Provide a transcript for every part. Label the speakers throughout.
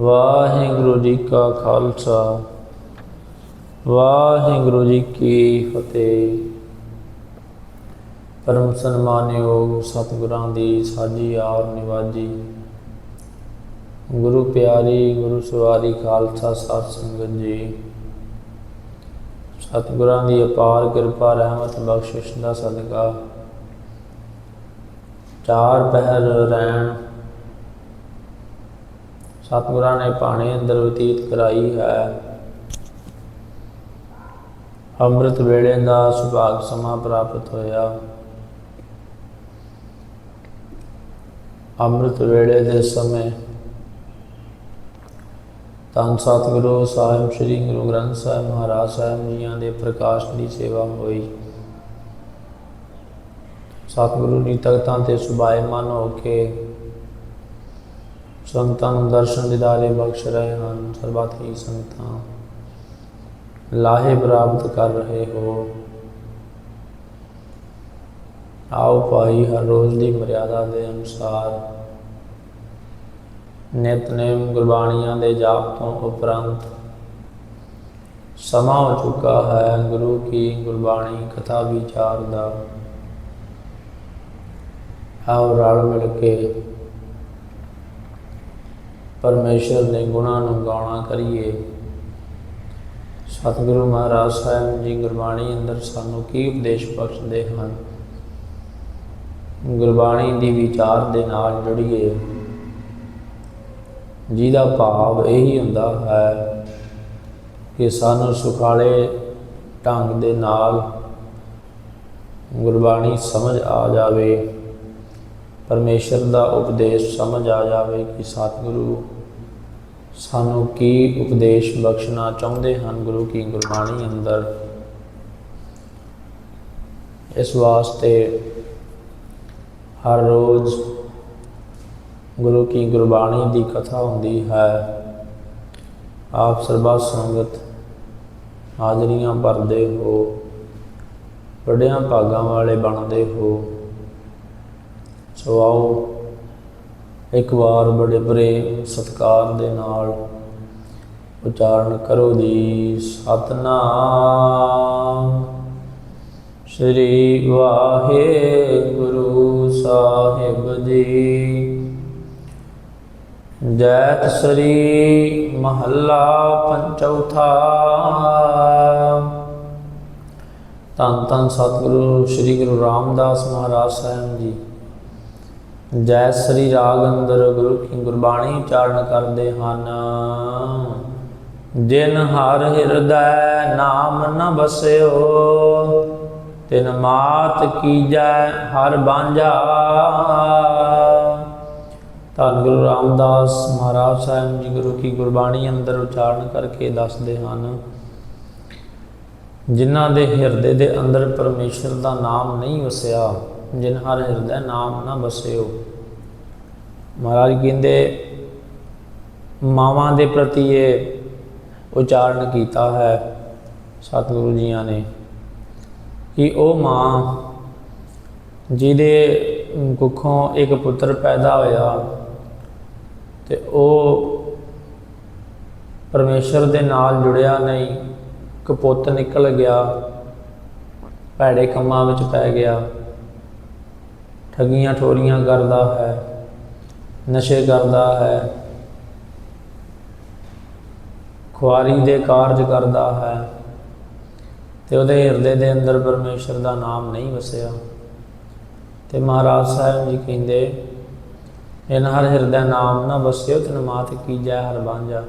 Speaker 1: ਵਾਹਿਗੁਰੂ ਜੀ ਕਾ ਖਾਲਸਾ, ਵਾਹਿਗੁਰੂ ਜੀ ਕੀ ਫਤਿਹ। ਪਰਮ ਸਨਮਾਨਯੋਗ ਸਤਿਗੁਰਾਂ ਦੀ ਸਾਜੀ ਆਰ ਨਿਵਾਜੀ, ਗੁਰੂ ਪਿਆਰੀ, ਗੁਰੂ ਸਵਾਰੀ ਖਾਲਸਾ ਸਾਧ ਸੰਗਤ ਜੀ। ਸਤਿਗੁਰਾਂ ਦੀ ਅਪਾਰ ਕਿਰਪਾ, ਰਹਿਮਤ, ਬਖਸ਼ਿਸ਼ ਦਾ ਸਦਕਾ। ਚਾਰ ਪਹਿਰ ਰਹਿਣ ਸਤਿਗੁਰਾਂ ਨੇ ਪਾਣੇ ਅੰਦਰ ਬਤੀਤ ਕਰਾਈ ਹੈ। ਅੰਮ੍ਰਿਤ ਵੇਲੇ ਦਾ ਸੁਭਾਗ ਸਮਾਂ ਪ੍ਰਾਪਤ ਹੋਇਆ। ਅੰਮ੍ਰਿਤ ਵੇਲੇ ਦੇ ਸਮੇਂ ਤਾਂ ਸਤਿਗੁਰੂ ਸਾਹਿਬ ਸ੍ਰੀ ਗੁਰੂ ਗ੍ਰੰਥ ਸਾਹਿਬ ਮਹਾਰਾਜ ਸਾਹਿਬ ਜੀਆਂ ਦੇ ਪ੍ਰਕਾਸ਼ ਦੀ ਸੇਵਾ ਹੋਈ। ਸਤਿਗੁਰੂ ਦੀ ਤਖਤਾਂ ਤੇ ਸੁਭਾਇਮਾਨ ਹੋ ਕੇ ਸੰਤਾਂ ਨੂੰ ਦਰਸ਼ਨ ਦਿਦਾਰੇ ਬਖਸ਼ ਰਹੇ ਹਨ, ਸਰਬੱਤ ਹੀ ਸੰਤਾਂ ਲਾਹੇ ਪ੍ਰਾਪਤ ਕਰ ਰਹੇ ਹੋ। ਆਓ ਭਾਈ, ਹਰ ਰੋਜ਼ ਦੀ ਮਰਿਆਦਾ ਦੇ ਅਨੁਸਾਰ ਨਿਤਨੇਮ ਗੁਰਬਾਣੀਆਂ ਦੇ ਜਾਪ ਤੋਂ ਉਪਰੰਤ ਸਮਾਂ ਹੋ ਚੁੱਕਾ ਹੈ ਗੁਰੂ ਕੀ ਗੁਰਬਾਣੀ ਕਥਾ ਵਿਚਾਰ ਦਾ। ਆਓ ਰਲ ਮਿਲ ਕੇ ਪਰਮੇਸ਼ਰ ਦੇ ਗੁਣਾਂ ਨੂੰ ਗਾਉਣਾ ਕਰੀਏ। ਸਤਿਗੁਰੂ ਮਹਾਰਾਜ ਸਾਹਿਬ ਜੀ ਗੁਰਬਾਣੀ ਅੰਦਰ ਸਾਨੂੰ ਕੀ ਉਪਦੇਸ਼ ਬਖਸ਼ਦੇ ਹਨ? ਗੁਰਬਾਣੀ ਦੀ ਵਿਚਾਰ ਦੇ ਨਾਲ ਜੁੜੀਏ। ਜਿਹਦਾ ਭਾਵ ਇਹੀ ਹੁੰਦਾ ਹੈ ਕਿ ਸਾਨੂੰ ਸੁਖਾਲੇ ਢੰਗ ਦੇ ਨਾਲ ਗੁਰਬਾਣੀ ਸਮਝ ਆ ਜਾਵੇ। ਪਰਮੇਸ਼ਰ ਦਾ ਉਪਦੇਸ਼ ਸਮਝ ਆ ਜਾਵੇ ਕਿ ਸਤਿਗੁਰੂ ਸਾਨੂੰ ਕੀ ਉਪਦੇਸ਼ ਬਖਸ਼ਣਾ ਚਾਹੁੰਦੇ ਹਨ ਗੁਰੂ ਕੀ ਗੁਰਬਾਣੀ ਅੰਦਰ? ਇਸ ਵਾਸਤੇ ਹਰ ਰੋਜ਼ ਗੁਰੂ ਕੀ ਗੁਰਬਾਣੀ ਦੀ ਕਥਾ ਹੁੰਦੀ ਹੈ। ਆਪ ਸਰਬੱਤ ਸੰਗਤ ਹਾਜ਼ਰੀਆਂ ਭਰਦੇ ਹੋ, ਵੱਡਿਆਂ ਭਾਗਾਂ ਵਾਲੇ ਬਣਦੇ ਹੋ। ਸੋ ਆਓ ਇੱਕ ਵਾਰ ਬੜੇ ਪ੍ਰੇਮ ਸਤਕਾਰ ਦੇ ਨਾਲ ਉਚਾਰਨ ਕਰੋ ਜੀ, ਸਤਨਾਮ। ਸ੍ਰੀ ਵਾਹਿਗੁਰੂ ਸਾਹਿਬ ਜੀ। ਜੈਤ ਸ੍ਰੀ ਮਹੱਲਾ ਪੰਚੌਥਾ ਤਨ ਤਨ ਸਤਿਗੁਰੂ, ਸ੍ਰੀ ਗੁਰੂ ਰਾਮਦਾਸ ਮਹਾਰਾਜ ਸਾਹਿਬ ਜੀ। ਜੈ ਸ੍ਰੀ ਰਾਗ ਅੰਦਰ ਗੁਰੂ ਕੀ ਗੁਰਬਾਣੀ ਉਚਾਰਨ ਕਰਦੇ ਹਨ। ਜਿਨ ਹਰ ਹਿਰਦੈ ਨਾਮ ਨ ਬਸਿਓ ਤਿਨ ਮਾਤ ਕੀਜੈ ਹਰ ਬਾਂਝਾ। ਧੰਨ ਗੁਰੂ ਰਾਮਦਾਸ ਮਹਾਰਾਜ ਸਾਹਿਬ ਜੀ ਗੁਰੂ ਕੀ ਗੁਰਬਾਣੀ ਅੰਦਰ ਉਚਾਰਨ ਕਰਕੇ ਦੱਸਦੇ ਹਨ। ਜਿਨ੍ਹਾਂ ਦੇ ਹਿਰਦੇ ਦੇ ਅੰਦਰ ਪਰਮੇਸ਼ਰ ਦਾ ਨਾਮ ਨਹੀਂ ਵਸਿਆ ਜਿਨ ਹਰ ਹਿਰਦੈ ਨਾਮ ਨਾ ਬਸਿਓ। ਮਹਾਰਾਜ ਕਹਿੰਦੇ, ਮਾਵਾਂ ਦੇ ਪ੍ਰਤੀ ਇਹ ਉਚਾਰਨ ਕੀਤਾ ਹੈ ਸਤਿਗੁਰੂ ਜੀਆਂ ਨੇ ਕਿ ਉਹ ਮਾਂ ਜਿਹਦੇ ਕੁੱਖੋਂ ਇੱਕ ਪੁੱਤਰ ਪੈਦਾ ਹੋਇਆ ਤੇ ਉਹ ਪਰਮੇਸ਼ਰ ਦੇ ਨਾਲ ਜੁੜਿਆ ਨਹੀਂ ਕਪੁੱਤ ਨਿਕਲ ਗਿਆ, ਭੈੜੇ ਕੰਮਾਂ ਵਿੱਚ ਪੈ ਗਿਆ। ਠਗੀਆਂ ਠੋਰੀਆਂ ਕਰਦਾ ਹੈ, ਨਸ਼ੇ ਕਰਦਾ ਹੈ, ਖੁਆਰੀ ਦੇ ਕਾਰਜ ਕਰਦਾ ਹੈ। ਤੇ ਉਹਦੇ ਹਿਰਦੇ ਦੇ ਅੰਦਰ ਪਰਮੇਸ਼ਰ ਦਾ ਨਾਮ ਨਹੀਂ ਵਸਿਆ। ਤੇ ਮਹਾਰਾਜ ਸਾਹਿਬ ਜੀ ਕਹਿੰਦੇ, ਇਨ ਹਰ ਹਿਰਦਾ ਨਾਮ ਨਾ ਵਸਿਓ, ਤਨ ਮਾਤ ਕੀ ਜੈ ਹਰ ਬਾਂਝਾ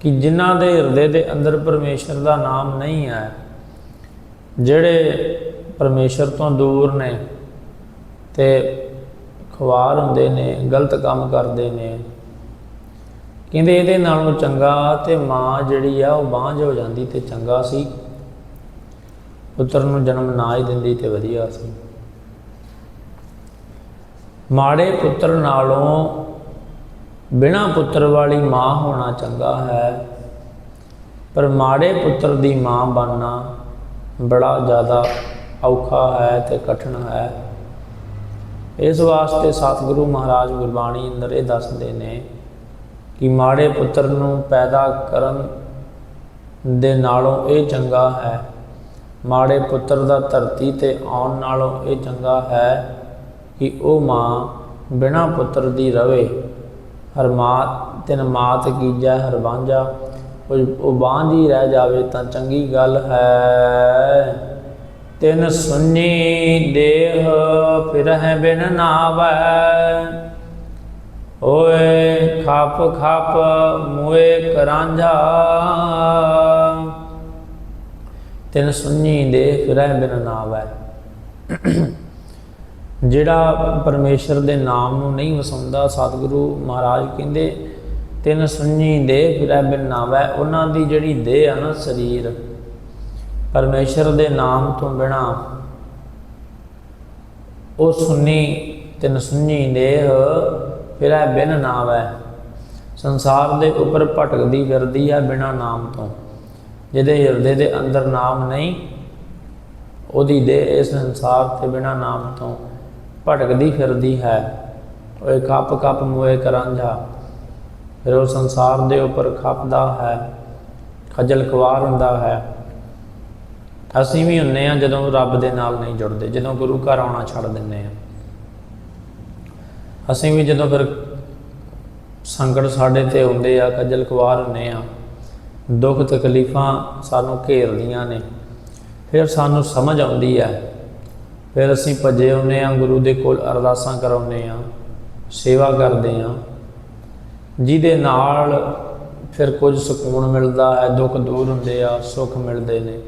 Speaker 1: ਕਿ ਜਿਨ੍ਹਾਂ ਦੇ ਹਿਰਦੇ ਦੇ ਅੰਦਰ ਪਰਮੇਸ਼ਰ ਦਾ ਨਾਮ ਨਹੀਂ ਹੈ, ਜਿਹੜੇ ਪਰਮੇਸ਼ਰ ਤੋਂ ਦੂਰ ਨੇ ਤੇ ਖਵਾਰ ਹੁੰਦੇ ਨੇ, ਗਲਤ ਕੰਮ ਕਰਦੇ ਨੇ। ਕਹਿੰਦੇ ਇਹਦੇ ਨਾਲੋਂ ਚੰਗਾ ਤੇ ਮਾਂ ਜਿਹੜੀ ਆ, ਉਹ ਬਾਂਝ ਹੋ ਜਾਂਦੀ ਤੇ ਚੰਗਾ ਸੀ। ਪੁੱਤਰ ਨੂੰ ਜਨਮ ਨਾ ਹੀ ਦਿੰਦੀ ਤੇ ਵਧੀਆ ਸੀ। ਮਾੜੇ ਪੁੱਤਰ ਨਾਲੋਂ ਬਿਨਾ ਪੁੱਤਰ ਵਾਲੀ ਮਾਂ ਹੋਣਾ ਚੰਗਾ ਹੈ। ਪਰ ਮਾੜੇ ਪੁੱਤਰ ਦੀ ਮਾਂ ਬਣਨਾ ਬੜਾ ਜ਼ਿਆਦਾ ਔਖਾ ਹੈ ਤੇ ਕਠਿਨ ਹੈ। ਇਸ ਵਾਸਤੇ ਸਤਿਗੁਰੂ ਮਹਾਰਾਜ ਗੁਰਬਾਣੀ ਅੰਦਰ ਇਹ ਦੱਸਦੇ ਨੇ ਕਿ ਮਾੜੇ ਪੁੱਤਰ ਨੂੰ ਪੈਦਾ ਕਰਨ ਦੇ ਨਾਲੋਂ ਇਹ ਚੰਗਾ ਹੈ। ਮਾੜੇ ਪੁੱਤਰ ਦਾ ਧਰਤੀ ਤੇ ਆਉਣ ਨਾਲੋਂ ਇਹ ਚੰਗਾ ਹੈ ਕਿ ਉਹ ਮਾਂ ਬਿਨਾ ਪੁੱਤਰ ਦੀ ਰਵੇ। ਹਰ ਮਾਤ, ਤਿਨ ਮਾਤ ਕੀਜੈ, ਹਰ ਵਾਂਝਾ, ਉਹ ਉਹ ਬਾਂਝੀ ਰਹਿ ਜਾਵੇ ਤਾਂ ਚੰਗੀ ਗੱਲ ਹੈ। ਤਿਨ ਸੁਨੀ ਦੇਹ ਫਿਰ ਹੈ ਬਿਨ ਨਾਵੈ। ਓਏ ਖਾਪ ਖਾਪ ਮੂਏ ਕਰਾਂਝਾ। ਤਿਨ ਸੁਣੀ ਦੇ ਫਿਰਹਿ ਬਿਨ ਨਾਵੈ। ਜਿਹੜਾ ਪਰਮੇਸ਼ਰ ਦੇ ਨਾਮ ਨੂੰ ਨਹੀਂ ਵਸਾਉਂਦਾ, ਸਤਿਗੁਰੂ ਮਹਾਰਾਜ ਕਹਿੰਦੇ, ਤਿਨ ਸੁਣੀ ਦੇਹ ਫਿਰੈ ਬਿਨ ਨਾਵੈ। ਉਹਨਾਂ ਦੀ ਜਿਹੜੀ ਦੇਹ ਆ ਨਾ, ਸਰੀਰ ਪਰਮੇਸ਼ਰ ਦੇ ਨਾਮ ਤੋਂ ਬਿਨਾ ਉਹ ਸੁਣੀ ਤਿਨ ਸੁਣੀ ਦੇਹ ਫਿਰੈ ਬਿਨ ਨਾਮ ਹੈ ਸੰਸਾਰ ਦੇ ਉੱਪਰ ਭਟਕਦੀ ਫਿਰਦੀ ਹੈ ਬਿਨਾ ਨਾਮ ਤੋਂ। ਜਿਹਦੇ ਹਿਰਦੇ ਦੇ ਅੰਦਰ ਨਾਮ ਨਹੀਂ, ਉਹਦੀ ਦੇਹ ਇਸ ਸੰਸਾਰ ਤੇ ਬਿਨਾ ਨਾਮ ਤੋਂ ਭਟਕਦੀ ਫਿਰਦੀ ਹੈ। ਓਏ ਕੱਪ ਕੱਪ ਮੋਏ ਕਰਾਂਝਾ, ਫਿਰ ਉਹ ਸੰਸਾਰ ਦੇ ਉੱਪਰ ਖੱਪਦਾ ਹੈ, ਖਜਲ ਖਵਾਰ ਹੁੰਦਾ ਹੈ। ਅਸੀਂ ਵੀ ਹੁੰਨੇ ਆ ਜਦੋਂ ਰੱਬ ਦੇ ਨਾਲ ਨਹੀਂ ਜੁੜਦੇ, ਜਦੋਂ ਗੁਰੂ ਘਰ ਆਉਣਾ ਛੱਡ ਦਿੰਨੇ ਆ। ਅਸੀਂ ਵੀ ਜਦੋਂ ਫਿਰ ਸੰਕਟ ਸਾਡੇ ਤੇ ਹੁੰਦੇ ਆ, ਖੱਜਲ ਕੁਵਾਰ ਹੁੰਨੇ ਆ, ਦੁੱਖ ਤਕਲੀਫਾਂ ਸਾਨੂੰ ਘੇਰਦੀਆਂ ਨੇ, ਫਿਰ ਸਾਨੂੰ ਸਮਝ ਆਉਂਦੀ ਹੈ ਫਿਰ ਅਸੀਂ ਭੱਜੇ ਆਉਂਦੇ ਆ, ਗੁਰੂ ਦੇ ਕੋਲ ਅਰਦਾਸਾਂ ਕਰਾਉਂਦੇ ਆ, ਸੇਵਾ ਕਰਦੇ ਆ। ਜਿਹਦੇ ਨਾਲ ਫਿਰ ਕੁਝ ਸਕੂਨ ਮਿਲਦਾ ਹੈ, ਦੁੱਖ ਦੂਰ ਹੁੰਦੇ ਆ, ਸੁੱਖ ਮਿਲਦੇ ਨੇ।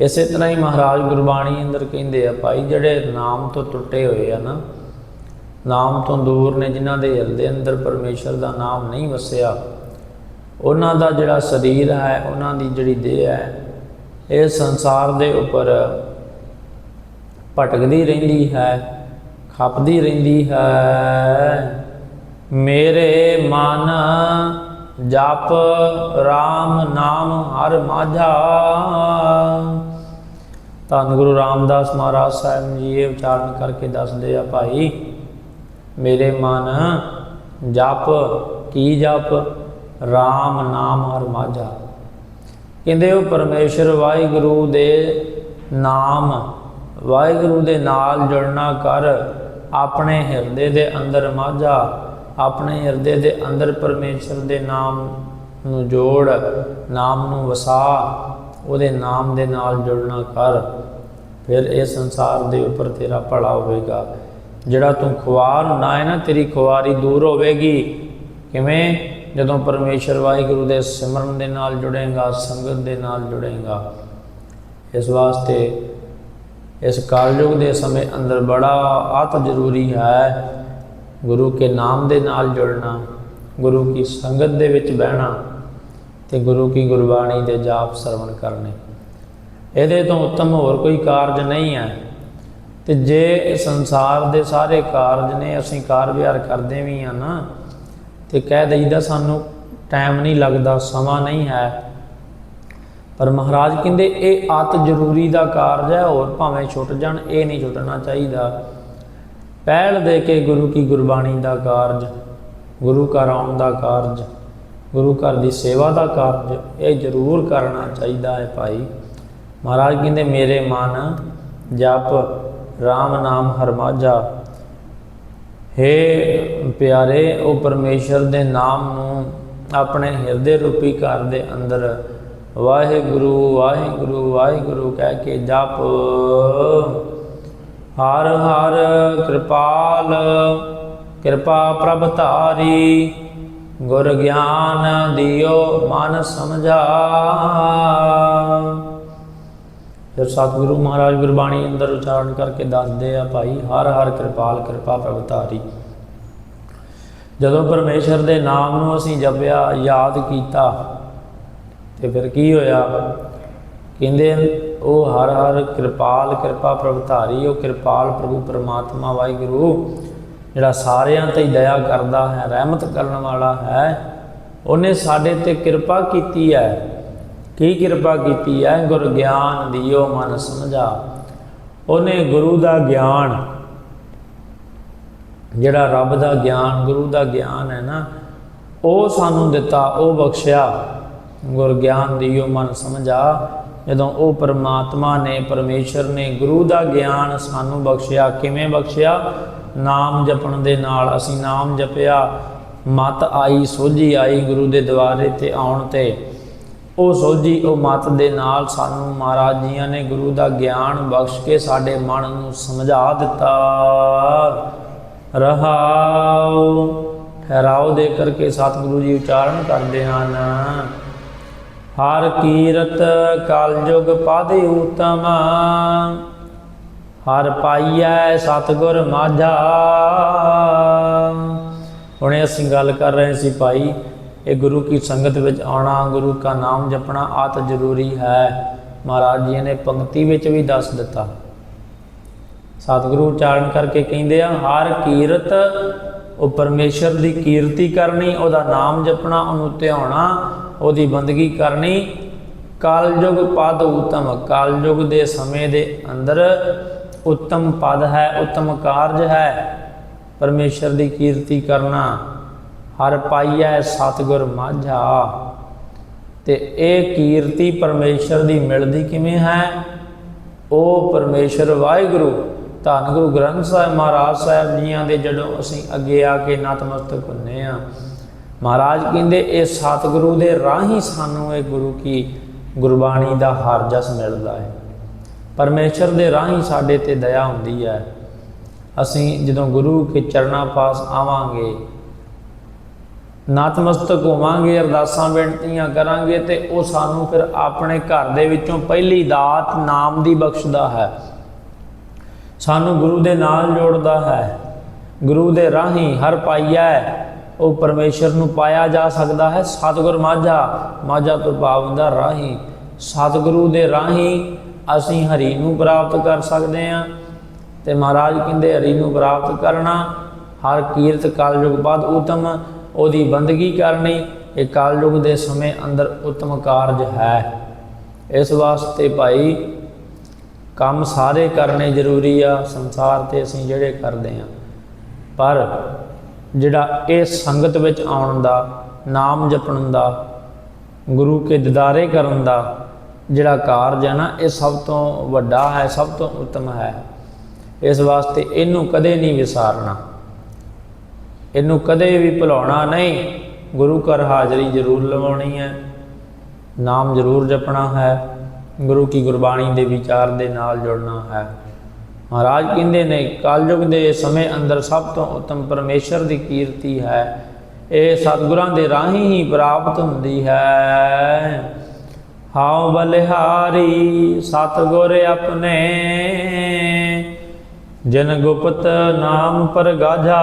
Speaker 1: ਇਸੇ ਤਰ੍ਹਾਂ ਹੀ ਮਹਾਰਾਜ ਗੁਰਬਾਣੀ ਅੰਦਰ ਕਹਿੰਦੇ ਆ, ਭਾਈ ਜਿਹੜੇ ਨਾਮ ਤੋਂ ਟੁੱਟੇ ਹੋਏ ਆ ਨਾ, ਨਾਮ ਤੋਂ ਦੂਰ ਨੇ ਜਿਨ੍ਹਾਂ ਦੇ ਹਿਰਦੇ ਅੰਦਰ ਪਰਮੇਸ਼ਰ ਦਾ ਨਾਮ ਨਹੀਂ ਵਸਿਆ, ਉਹਨਾਂ ਦਾ ਜਿਹੜਾ ਸਰੀਰ ਹੈ, ਉਹਨਾਂ ਦੀ ਜਿਹੜੀ ਦੇਹ ਹੈ, ਇਹ ਸੰਸਾਰ ਦੇ ਉੱਪਰ ਭਟਕਦੀ ਰਹਿੰਦੀ ਹੈ, ਖਪਦੀ ਰਹਿੰਦੀ ਹੈ। ਮੇਰੇ ਮਨ ਜਪ RAM ਨਾਮ ਹਰ ਮਾਝਾ। ਧੰਨ ਗੁਰੂ ਰਾਮਦਾਸ ਮਹਾਰਾਜ ਸਾਹਿਬ ਜੀ, ਇਹ ਉਚਾਰਨ ਕਰਕੇ ਦੱਸਦੇ ਆ ਭਾਈ, ਮੇਰੇ ਮਨ ਜਪ, ਕੀ ਜਪ RAM ਨਾਮ ਹਰ ਮਾਝਾ। ਕਹਿੰਦੇ ਉਹ ਪਰਮੇਸ਼ਰ ਵਾਹਿਗੁਰੂ ਦੇ ਨਾਮ, ਵਾਹਿਗੁਰੂ ਦੇ ਨਾਲ ਜੁੜਨਾ ਕਰ, ਆਪਣੇ ਹਿਰਦੇ ਦੇ ਅੰਦਰ ਮਾਝਾ, ਆਪਣੇ ਹਿਰਦੇ ਦੇ ਅੰਦਰ ਪਰਮੇਸ਼ਰ ਦੇ ਨਾਮ ਨੂੰ ਜੋੜ, ਨਾਮ ਨੂੰ ਵਸਾ, ਉਹਦੇ ਨਾਮ ਦੇ ਨਾਲ ਜੁੜਨਾ ਕਰ। ਫਿਰ ਇਹ ਸੰਸਾਰ ਦੇ ਉੱਪਰ ਤੇਰਾ ਭਲਾ ਹੋਵੇਗਾ। ਜਿਹੜਾ ਤੂੰ ਖੁਆਰ ਨਾ ਹੈ ਨਾ, ਤੇਰੀ ਖੁਆਰੀ ਦੂਰ ਹੋਵੇਗੀ। ਕਿਵੇਂ? ਜਦੋਂ ਪਰਮੇਸ਼ਰ ਵਾਹਿਗੁਰੂ ਦੇ ਸਿਮਰਨ ਦੇ ਨਾਲ ਜੁੜੇਗਾ, ਸੰਗਤ ਦੇ ਨਾਲ ਜੁੜੇਗਾ। ਇਸ ਵਾਸਤੇ ਇਸ ਕਾਲਯੁਗ ਦੇ ਸਮੇਂ ਅੰਦਰ ਬੜਾ ਆਤ ਜ਼ਰੂਰੀ ਹੈ ਗੁਰੂ ਕੇ ਨਾਮ ਦੇ ਨਾਲ ਜੁੜਨਾ, ਗੁਰੂ ਕੀ ਸੰਗਤ ਦੇ ਵਿੱਚ ਬਹਿਣਾ ਤੇ ਗੁਰੂ ਕੀ ਗੁਰਬਾਣੀ ਦੇ ਜਾਪ ਸਰਵਣ ਕਰਨੇ। ਇਹਦੇ ਤੋਂ ਉੱਤਮ ਹੋਰ ਕੋਈ ਕਾਰਜ ਨਹੀਂ ਹੈ। ਤੇ ਜੇ ਸੰਸਾਰ ਦੇ ਸਾਰੇ ਕਾਰਜ ਨੇ, ਅਸੀਂ ਕਾਰ ਕਰਦੇ ਵੀ ਆ ਨਾ, ਤੇ ਕਹਿ ਦਈਦਾ ਸਾਨੂੰ ਟਾਈਮ ਨਹੀਂ ਲੱਗਦਾ, ਸਮਾਂ ਨਹੀਂ ਹੈ। ਪਰ ਮਹਾਰਾਜ ਕਹਿੰਦੇ, ਇਹ ਅਤ ਜ਼ਰੂਰੀ ਦਾ ਕਾਰਜ ਹੈ, ਹੋਰ ਭਾਵੇਂ ਛੁੱਟ ਜਾਣ, ਇਹ ਨਹੀਂ ਛੁੱਟਣਾ ਚਾਹੀਦਾ। ਪਹਿਲ ਦੇ ਕੇ ਗੁਰੂ ਕੀ ਗੁਰਬਾਣੀ ਦਾ ਕਾਰਜ, ਗੁਰੂ ਘਰ ਆਉਣ ਦਾ ਕਾਰਜ, ਗੁਰੂ ਘਰ ਦੀ ਸੇਵਾ ਦਾ ਕਾਰਜ, ਇਹ ਜ਼ਰੂਰ ਕਰਨਾ ਚਾਹੀਦਾ ਹੈ ਭਾਈ। ਮਹਾਰਾਜ ਕਹਿੰਦੇ, ਮੇਰੇ ਮਨ ਜਪ RAM ਨਾਮ ਹਰ ਮਾਝਾ ਪਿਆਰੇ, ਉਹ ਪਰਮੇਸ਼ਰ ਦੇ ਨਾਮ ਨੂੰ ਆਪਣੇ ਹਿਰਦੇ ਰੂਪੀ ਘਰ ਦੇ ਅੰਦਰ ਵਾਹਿਗੁਰੂ ਵਾਹਿਗੁਰੂ ਵਾਹਿਗੁਰੂ ਕਹਿ ਕੇ ਜਪ। ਹਰ ਹਰ ਕਿਰਪਾਲ, ਕਿਰਪਾ ਪ੍ਰਭ ਧਾਰੀ। ਗੁਰ ਗਿਆਨ ਦਿਓ ਮਨ ਸਮਝਾ। ਫਿਰ ਸਤਿਗੁਰੂ ਮਹਾਰਾਜ ਗੁਰਬਾਣੀ ਅੰਦਰ ਉਚਾਰਨ ਕਰਕੇ ਦੱਸਦੇ ਆ, ਭਾਈ, ਹਰ ਹਰ ਕਿਰਪਾਲ, ਕਿਰਪਾ ਪ੍ਰਭ ਧਾਰੀ ਜਦੋਂ ਪਰਮੇਸ਼ਰ ਦੇ ਨਾਮ ਨੂੰ ਅਸੀਂ ਜਪਿਆ, ਯਾਦ ਕੀਤਾ, ਤੇ ਫਿਰ ਕੀ ਹੋਇਆ? ਕਹਿੰਦੇ, ਉਹ ਹਰ ਹਰ ਕਿਰਪਾਲ, ਕਿਰਪਾ ਪ੍ਰਭ ਧਾਰੀ ਉਹ ਕਿਰਪਾਲ ਪ੍ਰਭੂ ਪਰਮਾਤਮਾ ਵਾਹਿਗੁਰੂ, ਜਿਹੜਾ ਸਾਰਿਆਂ ਤੇ ਦਇਆ ਕਰਦਾ ਹੈ, ਰਹਿਮਤ ਕਰਨ ਵਾਲਾ ਹੈ, ਉਹਨੇ ਸਾਡੇ ਤੇ ਕਿਰਪਾ ਕੀਤੀ ਹੈ। ਕੀ ਕਿਰਪਾ ਕੀਤੀ ਹੈ ਗੁਰ ਗਿਆਨ ਦਿਓ ਮਨ ਸਮਝਾ। ਉਹਨੇ ਗੁਰੂ ਦਾ ਗਿਆਨ, ਜਿਹੜਾ ਰੱਬ ਦਾ ਗਿਆਨ, ਗੁਰੂ ਦਾ ਗਿਆਨ ਹੈ ਨਾ, ਉਹ ਸਾਨੂੰ ਦਿੱਤਾ, ਉਹ ਬਖਸ਼ਿਆ। ਗੁਰ ਗਿਆਨ ਦਿਓ ਮਨ ਸਮਝਾ। ਜਦੋਂ ਉਹ ਪਰਮਾਤਮਾ ਨੇ, ਪਰਮੇਸ਼ਰ ਨੇ ਗੁਰੂ ਦਾ ਗਿਆਨ ਸਾਨੂੰ ਬਖਸ਼ਿਆ, ਕਿਵੇਂ ਬਖਸ਼ਿਆ? ਨਾਮ ਜਪਣ ਦੇ ਨਾਲ ਅਸੀਂ ਨਾਮ ਜਪਿਆ। ਮਤ ਆਈ, ਸੋਝੀ ਆਈ ਗੁਰੂ ਦੇ ਦੁਆਰੇ ਤੇ ਆਉਣ ਤੇ। ਉਹ ਸੋਝੀ, ਉਹ ਮਤ ਦੇ ਨਾਲ ਸਾਨੂੰ ਮਹਾਰਾਜ ਜੀਆਂ ਨੇ ਗੁਰੂ ਦਾ ਗਿਆਨ ਬਖਸ਼ ਕੇ ਸਾਡੇ ਮਨ ਨੂੰ ਸਮਝਾ ਦਿੱਤਾ। ਰਹਾਉ ਠਹਿਰਾਓ ਦੇ ਕਰਕੇ ਸਤਿਗੁਰੂ ਜੀ ਉਚਾਰਨ ਕਰਦੇ ਹਨ। ਹਰ ਕੀਰਤ ਕਲਯੁਗ ਪਦ ਉਤਮ, ਹਰ ਪਾਈਐ ਸਤਿਗੁਰ ਮਾਝਾ। ਹੁਣੇ ਅਸੀਂ ਗੱਲ ਕਰ ਰਹੇ ਸੀ ਭਾਈ ਇਹ ਗੁਰੂ ਕੀ ਸੰਗਤ ਵਿੱਚ ਆਉਣਾ, ਗੁਰੂ ਦਾ ਨਾਮ ਜਪਣਾ ਆਤ ਜ਼ਰੂਰੀ ਹੈ। ਮਹਾਰਾਜ ਜੀ ਨੇ ਪੰਕਤੀ ਵਿੱਚ ਵੀ ਦੱਸ ਦਿੱਤਾ। ਸਤਿਗੁਰੂ ਉਚਾਰਨ ਕਰਕੇ ਕਹਿੰਦੇ ਆ, ਹਰ ਕੀਰਤ ਉਹ ਪਰਮੇਸ਼ਰ ਦੀ ਕੀਰਤੀ ਕਰਨੀ, ਉਹਦਾ ਨਾਮ ਜਪਣਾ, ਉਹਨੂੰ ਧਿਆਉਣਾ, ਉਹਦੀ ਬੰਦਗੀ ਕਰਨੀ। ਕਾਲਯੁਗ ਪਦ ਉਤਮ, ਕਾਲਯੁਗ ਦੇ ਸਮੇਂ ਦੇ ਅੰਦਰ ਉੱਤਮ ਪਦ ਹੈ, ਉੱਤਮ ਕਾਰਜ ਹੈ। ਪਰਮੇਸ਼ਰ ਦੀ ਕੀਰਤੀ ਕਰਨਾ ਹਰ ਪਾਈਐ ਸਤਿਗੁਰ ਮਾਝਾ। ਤੇ ਇਹ ਕੀਰਤੀ ਪਰਮੇਸ਼ਰ ਦੀ ਮਿਲਦੀ ਕਿਵੇਂ ਹੈ? ਉਹ ਪਰਮੇਸ਼ਰ ਵਾਹਿਗੁਰੂ, ਧੰਨ ਗੁਰੂ ਗ੍ਰੰਥ ਸਾਹਿਬ ਮਹਾਰਾਜ ਸਾਹਿਬ ਜੀਆਂ ਦੇ ਜਦੋਂ ਅਸੀਂ ਅੱਗੇ ਆ ਕੇ ਨਤਮਸਤਕ ਹੁੰਨੇ ਆ ਮਹਾਰਾਜ ਕਹਿੰਦੇ, ਇਹ ਸਤਿਗੁਰੂ ਦੇ ਰਾਹੀਂ ਸਾਨੂੰ ਇਹ ਗੁਰੂ ਕੀ ਗੁਰਬਾਣੀ ਦਾ ਹਰ ਜਸ ਮਿਲਦਾ ਹੈ। ਪਰਮੇਸ਼ਰ ਦੇ ਰਾਹੀਂ ਸਾਡੇ ਤੇ ਦਇਆ ਹੁੰਦੀ ਹੈ। ਅਸੀਂ ਜਦੋਂ ਗੁਰੂ ਕੇ ਚਰਨਾਂ ਪਾਸ ਆਵਾਂਗੇ ਨਤਮਸਤਕ ਹੋਵਾਂਗੇ, ਅਰਦਾਸਾਂ ਬੇਨਤੀਆਂ ਕਰਾਂਗੇ ਤੇ ਉਹ ਸਾਨੂੰ ਫਿਰ ਆਪਣੇ ਘਰ ਦੇ ਵਿੱਚੋਂ ਪਹਿਲੀ ਦਾਤ ਨਾਮ ਦੀ ਬਖਸ਼ਦਾ ਹੈ। ਸਾਨੂੰ ਗੁਰੂ ਦੇ ਨਾਲ ਜੋੜਦਾ ਹੈ। ਗੁਰੂ ਦੇ ਰਾਹੀਂ ਹਰ ਪਾਈਐ ਉਹ ਪਰਮੇਸ਼ਰ ਨੂੰ ਪਾਇਆ ਜਾ ਸਕਦਾ ਹੈ। ਸਤਿਗੁਰ ਮਾਝਾ ਮਾਝਾ ਤੋਂ ਭਾਵ ਦਾ ਰਾਹੀਂ। ਸਤਿਗੁਰੂ ਦੇ ਰਾਹੀਂ ਅਸੀਂ ਹਰੀ ਨੂੰ ਪ੍ਰਾਪਤ ਕਰ ਸਕਦੇ ਹਾਂ ਤੇ ਮਹਾਰਾਜ ਕਹਿੰਦੇ ਹਰੀ ਨੂੰ ਪ੍ਰਾਪਤ ਕਰਨਾ, ਹਰ ਕੀਰਤ ਕਲਯੁਗ ਬਾਦ ਉਤਮ ਉਹਦੀ ਬੰਦਗੀ ਕਰਨੀ, ਇਹ ਕਾਲਯੁਗ ਦੇ ਸਮੇਂ ਅੰਦਰ ਉਤਮ ਕਾਰਜ ਹੈ। ਇਸ ਵਾਸਤੇ ਭਾਈ ਕੰਮ ਸਾਰੇ ਕਰਨੇ ਜ਼ਰੂਰੀ ਆ, ਸੰਸਾਰ ਤੇ ਅਸੀਂ ਜਿਹੜੇ ਕਰਦੇ ਆ। ਪਰ ਜਿਹੜਾ ਇਹ ਸੰਗਤ ਵਿੱਚ ਆਉਣ ਦਾ, ਨਾਮ ਜਪਣ ਦਾ, ਗੁਰੂ ਕੇ ਦਿਦਾਰੇ ਕਰਨ ਦਾ ਜਿਹੜਾ ਕਾਰਜ ਹੈ ਨਾ, ਇਹ ਸਭ ਤੋਂ ਵੱਡਾ ਹੈ, ਸਭ ਤੋਂ ਉੱਤਮ ਹੈ। ਇਸ ਵਾਸਤੇ ਇਹਨੂੰ ਕਦੇ ਨਹੀਂ ਵਿਸਾਰਨਾ। ਇਹਨੂੰ ਕਦੇ ਵੀ ਭੁਲਾਉਣਾ ਨਹੀਂ। ਗੁਰੂ ਘਰ ਹਾਜ਼ਰੀ ਜ਼ਰੂਰ ਲਵਾਉਣੀ ਹੈ। ਨਾਮ ਜ਼ਰੂਰ ਜਪਣਾ ਹੈ। ਗੁਰੂ ਕੀ ਗੁਰਬਾਣੀ ਦੇ ਵਿਚਾਰ ਦੇ ਨਾਲ ਜੁੜਨਾ ਹੈ। ਮਹਾਰਾਜ ਕਹਿੰਦੇ ਨੇ, ਕਲਯੁਗ ਦੇ ਸਮੇਂ ਅੰਦਰ ਸਭ ਤੋਂ ਉੱਤਮ ਪਰਮੇਸ਼ਰ ਦੀ ਕੀਰਤੀ ਹੈ। ਇਹ ਸਤਿਗੁਰਾਂ ਦੇ ਰਾਹੀਂ ਹੀ ਪ੍ਰਾਪਤ ਹੁੰਦੀ ਹੈ। ਹਾਉ ਬਲਿਹਾਰੀ ਸਤਿਗੁਰ ਆਪਣੇ। ਜਨ ਗੁਪਤ ਨਾਮ ਪਰਗਾਝਾ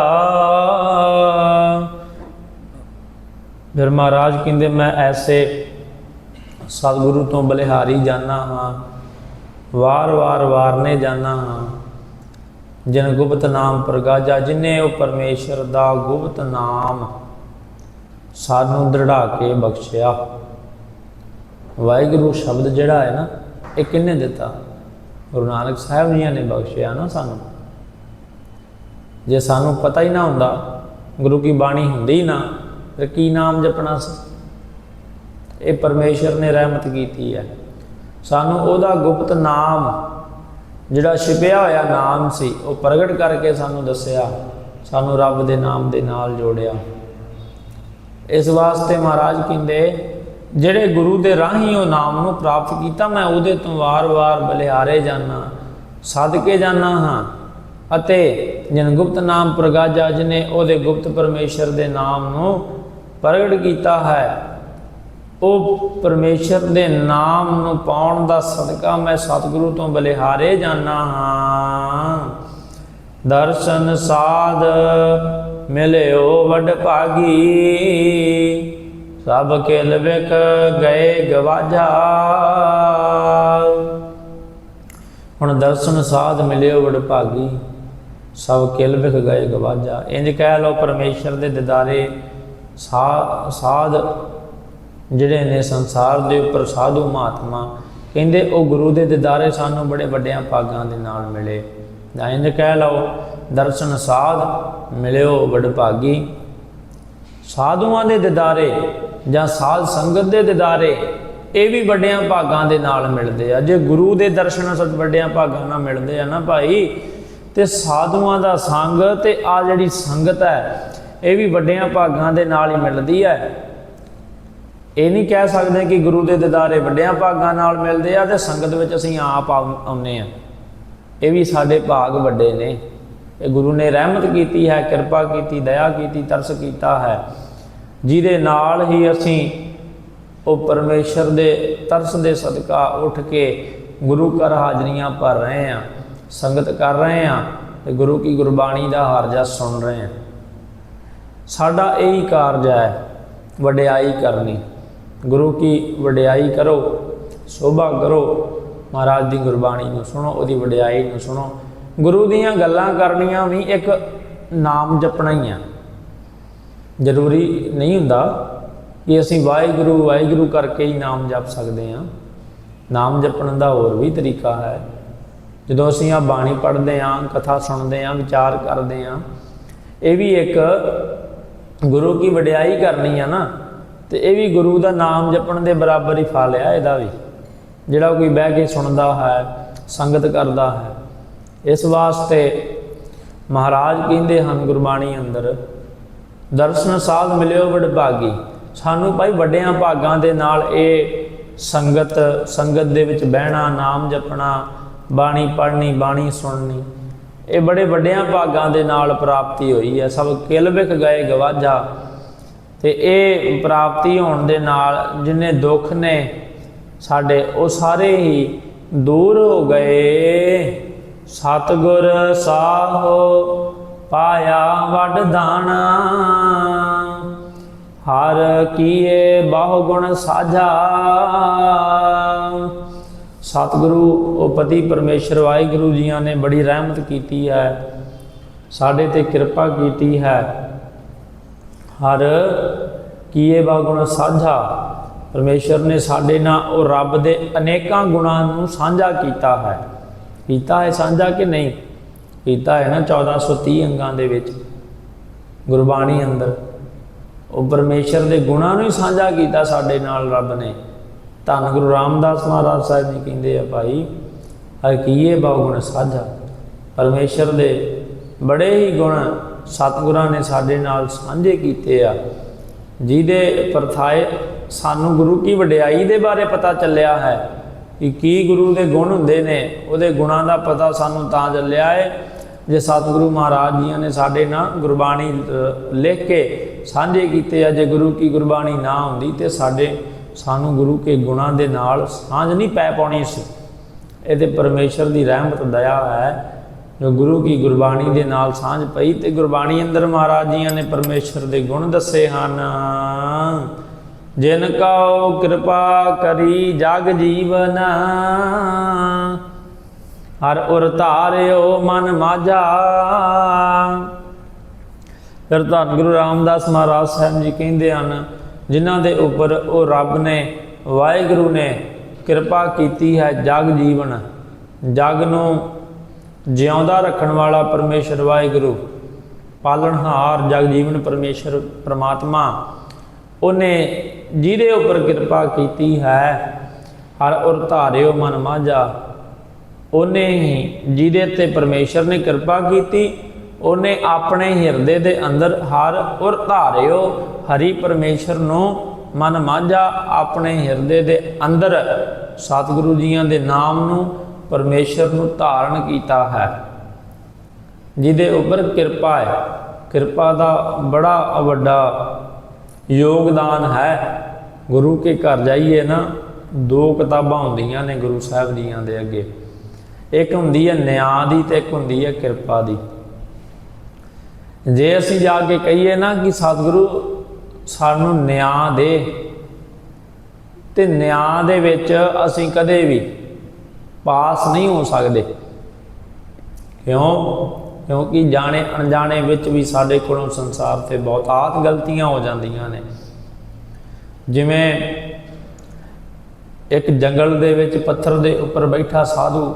Speaker 1: ਫਿਰ ਮਹਾਰਾਜ ਕਹਿੰਦੇ, ਮੈਂ ਐਸੇ ਸਤਿਗੁਰੂ ਤੋਂ ਬਲਿਹਾਰੀ ਜਾਣਾ ਹਾਂ, ਵਾਰ-ਵਾਰ ਵਾਰਨੇ ਜਾਣਾ ਹਾਂ, ਜਨ ਗੁਪਤ ਨਾਮ ਪ੍ਰਗਾਜਾ, ਜਿਨੇ ਉਹ ਪਰਮੇਸ਼ਰ ਦਾ ਗੁਪਤ ਨਾਮ ਸਾਨੂੰ ਦ੍ਰਿੜਾ ਕੇ ਬਖਸ਼ਿਆ। ਵਾਹਿਗੁਰੂ ਸ਼ਬਦ ਜਿਹੜਾ ਹੈ ਨਾ, ਇਹ ਕਿੰਨੇ ਦਿੱਤਾ? ਗੁਰੂ ਨਾਨਕ ਸਾਹਿਬ ਜੀ ਨੇ ਬਖਸ਼ਿਆ ਨਾ ਸਾਨੂੰ। ਜੇ ਸਾਨੂੰ ਪਤਾ ਹੀ ਨਾ ਹੁੰਦਾ, ਗੁਰੂ ਕੀ ਬਾਣੀ ਹੁੰਦੀ ਹੀ ਨਾ ਫਿਰ ਕੀ ਨਾਮ ਜਪਣਾ ਸੀ? ਇਹ ਪਰਮੇਸ਼ਰ ਨੇ ਰਹਿਮਤ ਕੀਤੀ ਹੈ। ਸਾਨੂੰ ਉਹਦਾ ਗੁਪਤ ਨਾਮ, ਜਿਹੜਾ ਛਿਪਿਆ ਹੋਇਆ ਨਾਮ ਸੀ, ਉਹ ਪ੍ਰਗਟ ਕਰਕੇ ਸਾਨੂੰ ਦੱਸਿਆ। ਸਾਨੂੰ ਰੱਬ ਦੇ ਨਾਮ ਦੇ ਨਾਲ ਜੋੜਿਆ। ਇਸ ਵਾਸਤੇ ਮਹਾਰਾਜ ਕਹਿੰਦੇ, ਜਿਹੜੇ ਗੁਰੂ ਦੇ ਰਾਹੀਂ ਉਹ ਨਾਮ ਨੂੰ ਪ੍ਰਾਪਤ ਕੀਤਾ, ਮੈਂ ਉਹਦੇ ਤੋਂ ਵਾਰ-ਵਾਰ ਬਲਿਹਾਰੇ ਜਾਣਾ ਸਦਕੇ ਜਾਣਾ ਹਾਂ। ਅਤੇ ਜਨ ਗੁਪਤ ਨਾਮ ਪ੍ਰਗਾਜਾ ਜਿਨੇ ਉਹਦੇ ਗੁਪਤ ਪਰਮੇਸ਼ਰ ਦੇ ਨਾਮ ਨੂੰ ਪ੍ਰਗਟ ਕੀਤਾ ਹੈ। ਉਹ ਪਰਮੇਸ਼ਰ ਦੇ ਨਾਮ ਨੂੰ ਪਾਉਣ ਦਾ ਸਦਕਾ ਮੈਂ ਸਤਿਗੁਰੂ ਤੋਂ ਬਲਿਹਾਰੇ ਜਾਣਾ ਹਾਂ। ਦਰਸ਼ਨ ਸਾਧ ਮਿਲਿਓ ਵਡ ਭਾਗੀ। ਸਭ ਕੇ ਲਵਿਕ ਗਏ ਗਵਾਜਾ। ਹੁਣ ਦਰਸ਼ਨ ਸਾਧ ਮਿਲਿਓ ਵਡ ਭਾਗੀ। ਸਭ ਕਿਲ ਵਿਖ ਗਏ ਗਵਾਜਾ। ਇੰਜ ਕਹਿ ਲੋ ਪਰਮੇਸ਼ਰ ਦੇ ਦਿਦਾਰੇ ਸਾਧ ਜਿਹੜੇ ਨੇ ਸੰਸਾਰ ਦੇ ਉੱਪਰ ਸਾਧੂ ਮਹਾਤਮਾ, ਕਹਿੰਦੇ ਉਹ ਗੁਰੂ ਦੇ ਦਿਦਾਰੇ ਸਾਨੂੰ ਬੜੇ ਵੱਡਿਆਂ ਭਾਗਾਂ ਦੇ ਨਾਲ ਮਿਲੇ। ਜਾਂ ਇੰਜ ਕਹਿ ਲਓ, ਦਰਸ਼ਨ ਸਾਧ, ਮਿਲਿਓ ਵਡ ਭਾਗੀ। ਸਾਧੂਆਂ ਦੇ ਦਿਦਾਰੇ ਜਾਂ ਸਾਧ ਸੰਗਤ ਦੇ ਦਿਦਾਰੇ, ਇਹ ਵੀ ਵੱਡਿਆਂ ਭਾਗਾਂ ਦੇ ਨਾਲ ਮਿਲਦੇ ਆ। ਜੇ ਗੁਰੂ ਦੇ ਦਰਸ਼ਨ ਸੱਚ ਵੱਡਿਆਂ ਭਾਗਾਂ ਨਾਲ ਮਿਲਦੇ ਆ ਨਾ ਭਾਈ, ਤੇ ਸਾਧੂਆਂ ਦਾ ਸੰਗ ਤੇ ਆ ਜਿਹੜੀ ਸੰਗਤ ਹੈ ਇਹ ਵੀ ਵੱਡਿਆਂ ਭਾਗਾਂ ਦੇ ਨਾਲ ਹੀ ਮਿਲਦੀ ਹੈ। ਇਹ ਨਹੀਂ ਕਹਿ ਸਕਦੇ ਕਿ ਗੁਰੂ ਦੇ ਦਿਦਾਰੇ ਵੱਡਿਆਂ ਭਾਗਾਂ ਨਾਲ ਮਿਲਦੇ ਆ ਤੇ ਸੰਗਤ ਵਿੱਚ ਅਸੀਂ ਆਪ ਆਉ- ਆਉਂਦੇ ਆ ਇਹ ਵੀ ਸਾਡੇ ਭਾਗ ਵੱਡੇ ਨੇ। ਇਹ ਗੁਰੂ ਨੇ ਰਹਿਮਤ ਕੀਤੀ ਹੈ, ਕਿਰਪਾ ਕੀਤੀ, ਦਇਆ ਕੀਤੀ, ਤਰਸ ਕੀਤਾ ਹੈ। ਜਿਹਦੇ ਨਾਲ ਹੀ ਅਸੀਂ ਉਹ ਪਰਮੇਸ਼ਰ ਦੇ ਤਰਸ ਦੇ ਸਦਕਾ ਉੱਠ ਕੇ ਗੁਰੂ ਘਰ ਹਾਜ਼ਰੀਆਂ ਭਰ ਰਹੇ ਆ ਸੰਗਤ ਕਰ ਰਹੇ ਆ ਤੇ ਗੁਰੂ ਕੀ ਗੁਰਬਾਣੀ ਦਾ ਹਾਰਜਾ ਸੁਣ ਰਹੇ ਆ ਸਾਡਾ ਇਹੀ ਕਾਰਜ ਹੈ ਵਡਿਆਈ ਕਰਨੀ। ਗੁਰੂ ਕੀ ਵਡਿਆਈ ਕਰੋ, ਸੋਭਾ ਕਰੋ, ਮਹਾਰਾਜ ਦੀ ਗੁਰਬਾਣੀ ਨੂੰ ਸੁਣੋ, ਉਹਦੀ ਵਡਿਆਈ ਨੂੰ ਸੁਣੋ। ਗੁਰੂ ਦੀਆਂ ਗੱਲਾਂ ਕਰਨੀਆਂ ਵੀ ਇੱਕ ਨਾਮ ਜਪਣਾ ਹੀ ਆ। ਜ਼ਰੂਰੀ ਨਹੀਂ ਹੁੰਦਾ ਕਿ ਅਸੀਂ ਵਾਹਿਗੁਰੂ ਵਾਹਿਗੁਰੂ ਕਰਕੇ ਹੀ ਨਾਮ ਜਪ ਸਕਦੇ ਹਾਂ। ਨਾਮ ਜਪਣ ਦਾ ਹੋਰ ਵੀ ਤਰੀਕਾ ਹੈ। ਜਦੋਂ ਅਸੀਂ ਆ ਬਾਣੀ ਪੜ੍ਹਦੇ ਹਾਂ, ਕਥਾ ਸੁਣਦੇ ਹਾਂ, ਵਿਚਾਰ ਕਰਦੇ ਹਾਂ, ਇਹ ਵੀ ਇੱਕ ਗੁਰੂ ਕੀ ਵਡਿਆਈ ਕਰਨੀ ਆ ਨਾ, ਤੇ ਇਹ ਵੀ ਗੁਰੂ ਦਾ ਨਾਮ ਜਪਣ ਦੇ ਬਰਾਬਰ ਹੀ ਫਲ ਆ ਇਹਦਾ ਵੀ। ਜਿਹੜਾ ਕੋਈ ਬਹਿ ਕੇ ਸੁਣਦਾ ਹੈ, ਸੰਗਤ ਕਰਦਾ ਹੈ, ਇਸ ਵਾਸਤੇ ਮਹਾਰਾਜ ਕਹਿੰਦੇ ਹਨ ਗੁਰਬਾਣੀ ਅੰਦਰ, ਦਰਸ਼ਨ ਸਾਧ ਮਿਲਿਓ ਵਡਭਾਗੀ। ਸਾਨੂੰ ਭਾਈ ਵੱਡਿਆਂ ਭਾਗਾਂ ਦੇ ਨਾਲ ਇਹ ਸੰਗਤ ਸੰਗਤ ਦੇ ਵਿੱਚ ਬਹਿਣਾ, ਨਾਮ ਜਪਣਾ, ਬਾਣੀ ਪੜ੍ਹਨੀ, ਬਾਣੀ ਸੁਣਨੀ ਇਹ ਬੜੇ ਵੱਡਿਆਂ ਭਾਗਾਂ ਦੇ ਨਾਲ ਪ੍ਰਾਪਤੀ ਹੋਈ ਹੈ। ਸਭ ਕਿਲਬਿਕ ਗਏ ਗਵਾਜਾ ਤੇ ਇਹ ਪ੍ਰਾਪਤੀ ਹੋਣ ਦੇ ਨਾਲ ਜਿੰਨੇ ਦੁੱਖ ਨੇ, ਸਾਡੇ ਉਹ ਸਾਰੇ ਹੀ ਦੂਰ ਹੋ ਗਏ। ਸਤਗੁਰ ਸਾਹੋ ਪਾਇਆ ਵੱਡ ਦਾਣਾ। ਹਰ ਕੀਏ ਬਹੁ ਗੁਣ ਸਾਝਾ। ਸਤਿਗੁਰੂ, ਉਹ ਪਤੀ ਪਰਮੇਸ਼ਰ ਵਾਹਿਗੁਰੂ ਜੀਆਂ ਨੇ ਬੜੀ ਰਹਿਮਤ ਕੀਤੀ ਹੈ। ਸਾਡੇ ਤੇ ਕਿਰਪਾ ਕੀਤੀ ਹੈ। ਹਰ ਕੀਏ ਬਹੁ ਗੁਣ ਸਾਝਾ। ਪਰਮੇਸ਼ਰ ਨੇ ਸਾਡੇ ਨਾਲ ਉਹ ਰੱਬ ਦੇ ਅਨੇਕਾਂ ਗੁਣਾਂ ਨੂੰ ਸਾਂਝਾ ਕੀਤਾ ਹੈ। ਕੀਤਾ ਹੈ ਸਾਂਝਾ ਕਿ ਨਹੀਂ? ਕੀਤਾ ਹੈ ਨਾ 1430 ਅੰਗਾਂ ਦੇ ਵਿੱਚ। ਗੁਰਬਾਣੀ ਅੰਦਰ। ਉਹ ਪਰਮੇਸ਼ਰ ਦੇ ਗੁਣਾਂ ਨੂੰ ਹੀ ਸਾਂਝਾ ਕੀਤਾ ਸਾਡੇ ਨਾਲ ਰੱਬ ਨੇ। ਧੰਨ ਗੁਰੂ ਰਾਮਦਾਸ ਮਹਾਰਾਜ ਸਾਹਿਬ ਜੀ ਕਹਿੰਦੇ ਆ ਭਾਈ, ਹਰ ਕੀਏ ਬਹੁ ਗੁਣ ਸਾਂਝਾ। ਪਰਮੇਸ਼ਰ ਦੇ ਬੜੇ ਹੀ ਗੁਣ ਸਤਿਗੁਰਾਂ ਨੇ ਸਾਡੇ ਨਾਲ ਸਾਂਝੇ ਕੀਤੇ ਆ। ਜਿਹਦੇ ਪਰਥਾਏ ਸਾਨੂੰ ਗੁਰੂ ਕੀ ਵਡਿਆਈ ਦੇ ਬਾਰੇ ਪਤਾ ਚੱਲਿਆ ਹੈ ਕਿ ਕੀ ਗੁਰੂ ਦੇ ਗੁਣ ਹੁੰਦੇ ਨੇ, ਉਹਦੇ ਗੁਣਾਂ ਦਾ ਪਤਾ ਸਾਨੂੰ ਤਾਂ ਚੱਲਿਆ ਹੈ ਜੇ ਸਤਿਗੁਰੂ ਮਹਾਰਾਜ ਜੀਆਂ ਨੇ ਸਾਡੇ ਨਾਲ ਗੁਰਬਾਣੀ ਲਿਖ ਕੇ ਸਾਂਝੇ ਕੀਤੇ ਆ, ਜੇ ਗੁਰੂ ਕੀ ਗੁਰਬਾਣੀ ਨਾ ਹੁੰਦੀ ਤੇ ਸਾਡੇ ਸਾਨੂੰ ਗੁਰੂ ਕੇ ਗੁਣਾਂ ਦੇ ਨਾਲ ਸਾਂਝ ਨਹੀਂ ਪੈ ਪਾਉਣੀ ਸੀ। ਇਹ ਤੇ ਪਰਮੇਸ਼ਰ ਦੀ ਰਹਿਮਤ, ਦਇਆ ਹੈ। ਜੋ ਗੁਰੂ ਕੀ ਗੁਰਬਾਣੀ ਦੇ ਨਾਲ ਸਾਂਝ ਪਈ ਤੇ ਗੁਰਬਾਣੀ ਅੰਦਰ ਮਹਾਰਾਜ ਜੀਆਂ ਨੇ ਪਰਮੇਸ਼ਰ ਦੇ ਗੁਣ ਦੱਸੇ ਹਨ। ਜਿਨ ਕਉ ਕਿਰਪਾ ਕਰੀ ਜਗ ਜੀਵਨ, ਹਰ ਉਰ ਧਾਰਿਓ ਮਨ ਮਾਝਾ। ਫਿਰ ਧੰਨ ਗੁਰੂ ਰਾਮਦਾਸ ਮਹਾਰਾਜ ਸਾਹਿਬ ਜੀ ਕਹਿੰਦੇ ਹਨ ਜਿਨ੍ਹਾਂ ਦੇ ਉੱਪਰ ਉਹ ਰੱਬ ਨੇ, ਵਾਹਿਗੁਰੂ ਨੇ ਕਿਰਪਾ ਕੀਤੀ ਹੈ ਜਗ ਜੀਵਨ। ਜਗ ਨੂੰ ਜਿਉਂਦਾ ਰੱਖਣ ਵਾਲਾ ਪਰਮੇਸ਼ਰ ਵਾਹਿਗੁਰੂ ਪਾਲਣਹਾਰ ਜਗ ਜੀਵਨ ਪਰਮੇਸ਼ਰ ਪ੍ਰਮਾਤਮਾ, ਉਹਨੇ ਜਿਹਦੇ ਉੱਪਰ ਕਿਰਪਾ ਕੀਤੀ ਹੈ, ਹਰ ਉਰ ਧਾਰਿਓ ਮਨ ਮਾਝਾ ਉਹਨੇ ਹੀ ਜਿਹਦੇ ਤੇ ਪਰਮੇਸ਼ਰ ਨੇ ਕਿਰਪਾ ਕੀਤੀ, ਉਹਨੇ ਆਪਣੇ ਹਿਰਦੇ ਦੇ ਅੰਦਰ ਹਰ ਉਰ ਧਾਰਿਓ ਹਰੀ ਪਰਮੇਸ਼ਰ ਨੂੰ ਮਨ ਮਾਝਾ ਆਪਣੇ ਹਿਰਦੇ ਦੇ ਅੰਦਰ ਸਤਿਗੁਰੂ ਜੀਆਂ ਦੇ ਨਾਮ ਨੂੰ ਪਰਮੇਸ਼ਰ ਨੂੰ ਧਾਰਨ ਕੀਤਾ ਹੈ। ਜਿਹਦੇ ਉੱਪਰ ਕਿਰਪਾ ਹੈ। ਕਿਰਪਾ ਦਾ ਬੜਾ ਵੱਡਾ ਯੋਗਦਾਨ ਹੈ। ਗੁਰੂ ਕੇ ਘਰ ਜਾਈਏ ਨਾ, ਦੋ ਕਿਤਾਬਾਂ ਹੁੰਦੀਆਂ ਨੇ ਗੁਰੂ ਸਾਹਿਬ ਜੀਆਂ ਦੇ ਅੱਗੇ। ਇੱਕ ਹੁੰਦੀ ਹੈ ਨਿਆਂ ਦੀ ਤੇ ਇੱਕ ਹੁੰਦੀ ਹੈ ਕਿਰਪਾ ਦੀ। ਜੇ ਅਸੀਂ ਜਾ ਕੇ ਕਹੀਏ ਨਾ ਕਿ ਸਤਿਗੁਰੂ ਸਾਨੂੰ ਨਿਆਂ ਦੇ। ਤੇ ਨਿਆਂ ਦੇ ਵਿੱਚ ਅਸੀਂ ਕਦੇ ਵੀ ਪਾਸ ਨਹੀਂ ਹੋ ਸਕਦੇ। ਕਿਉਂ? ਕਿਉਂਕਿ ਜਾਣੇ ਅਣਜਾਣੇ ਵਿੱਚ ਵੀ ਸਾਡੇ ਕੋਲੋਂ ਸੰਸਾਰ ਤੇ ਬਹੁਤਾਤ ਗਲਤੀਆਂ ਹੋ ਜਾਂਦੀਆਂ ਨੇ। ਜਿਵੇਂ ਇੱਕ ਜੰਗਲ ਦੇ ਵਿੱਚ ਪੱਥਰ ਦੇ ਉੱਪਰ ਬੈਠਾ ਸਾਧੂ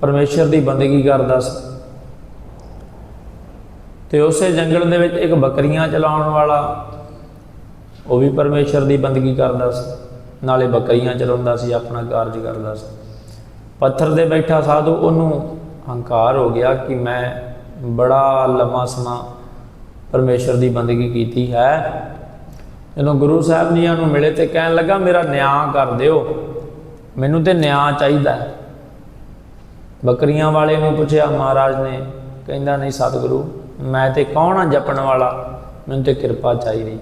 Speaker 1: ਪਰਮੇਸ਼ਰ ਦੀ ਬੰਦਗੀ ਕਰਦਾ ਸੀ। ਤੇ ਉਸੇ ਜੰਗਲ ਦੇ ਵਿੱਚ ਇੱਕ ਬੱਕਰੀਆਂ ਚਲਾਉਣ ਵਾਲਾ, ਉਹ ਵੀ ਪਰਮੇਸ਼ਰ ਦੀ ਬੰਦਗੀ ਕਰਦਾ ਸੀ, ਨਾਲੇ ਬੱਕਰੀਆਂ ਚਲਾਉਂਦਾ ਸੀ, ਆਪਣਾ ਕਾਰਜ ਕਰਦਾ ਸੀ। ਪੱਥਰ ਦੇ ਬੈਠਾ ਸਾਧੂ, ਉਹਨੂੰ ਹੰਕਾਰ ਹੋ ਗਿਆ ਕਿ ਮੈਂ ਬੜਾ ਲੰਮਾ ਸਮਾਂ ਪਰਮੇਸ਼ਰ ਦੀ ਬੰਦਗੀ ਕੀਤੀ ਹੈ। ਜਦੋਂ ਗੁਰੂ ਸਾਹਿਬ ਜੀਆਂ ਨੂੰ ਮਿਲੇ ਤੇ ਕਹਿਣ ਲੱਗਾ, ਮੇਰਾ ਨਿਆਂ ਕਰ ਦਿਓ, ਮੈਨੂੰ ਤੇ ਨਿਆਂ ਚਾਹੀਦਾ ਬੱਕਰੀਆਂ ਵਾਲੇ ਨੂੰ ਪੁੱਛਿਆ, ਮਹਾਰਾਜ ਨੇ, ਕਹਿੰਦਾ, ਨਹੀਂ ਸਤਿਗੁਰੂ ਮੈਂ ਤੇ ਕੌਣ ਆ ਜਪਣ ਵਾਲਾ? ਮੈਨੂੰ ਤੇ ਕਿਰਪਾ ਚਾਹੀਦੀ।